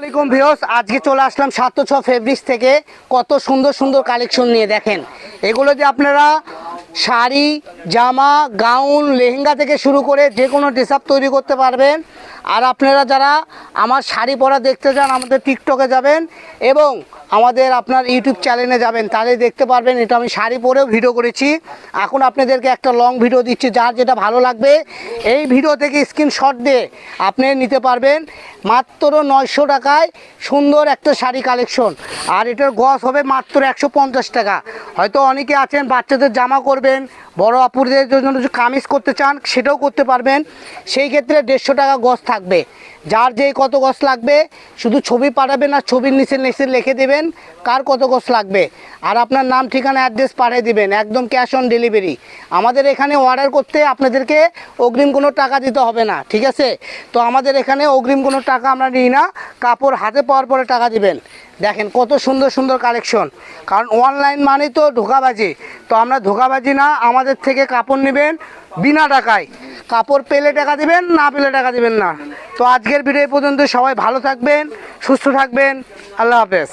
আসসালামাইকুম ভিওস আজকে চলে আসলাম সাতশো ছ ফেব্রিক্স থেকে কত সুন্দর সুন্দর কালেকশন নিয়ে দেখেন। এগুলো যে আপনারা শাড়ি, জামা, গাউন, লেহেঙ্গা থেকে শুরু করে যে কোনো আপ তৈরি করতে পারবেন। আর আপনারা যারা আমার শাড়ি পরা দেখতে চান আমাদের টিকটকে যাবেন এবং আমাদের আপনার ইউটিউব চ্যানেলে যাবেন, তাহলে দেখতে পারবেন এটা আমি শাড়ি পরেও ভিডিও করেছি। এখন আপনাদেরকে একটা লং ভিডিও দিচ্ছি, যার যেটা ভালো লাগবে, এই ভিডিও থেকে স্ক্রিনশট দিয়ে আপনি নিতে পারবেন। মাত্র নয়শো টাকায় সুন্দর একটা শাড়ি কালেকশন আর এটার গস হবে মাত্র একশো পঞ্চাশ টাকা। হয়তো অনেকে আছেন, বাচ্চাদের জামা করবেন, বড় আপুরদের জন্য কামিজ করতে চান, সেটাও করতে পারবেন। সেই ক্ষেত্রে দেড়শো টাকা গস থাকবে। যার যেই কত গস লাগবে, শুধু ছবি পাঠাবেন আর ছবির নিচে নিচে লিখে দেবেন কার কত গস লাগবে। আর আপনার নাম, ঠিকানা, অ্যাড্রেস পাঠিয়ে দিবেন, একদম ক্যাশ অন ডেলিভারি। আমাদের এখানে অর্ডার করতে আপনাদেরকে অগ্রিম কোনো টাকা দিতে হবে না, ঠিক আছে? তো আমাদের এখানে অগ্রিম কোনো টাকা আমরা নিই না, কাপড় হাতে পাওয়ার পরে টাকা দিবেন। দেখেন কত সুন্দর সুন্দর কালেকশন কারণ অনলাইন মানে তো ধোকাবাজি। তো আমরা ধোকাবাজি না, আমাদের থেকে কাপড় নেবেন বিনা টাকায়। কাপড় পেলে টাকা দিবেন, না পেলে টাকা দিবেন না। তো আজকের ভিডিও পর্যন্ত, সবাই ভালো থাকবেন, সুস্থ থাকবেন, আল্লাহ হাফেজ।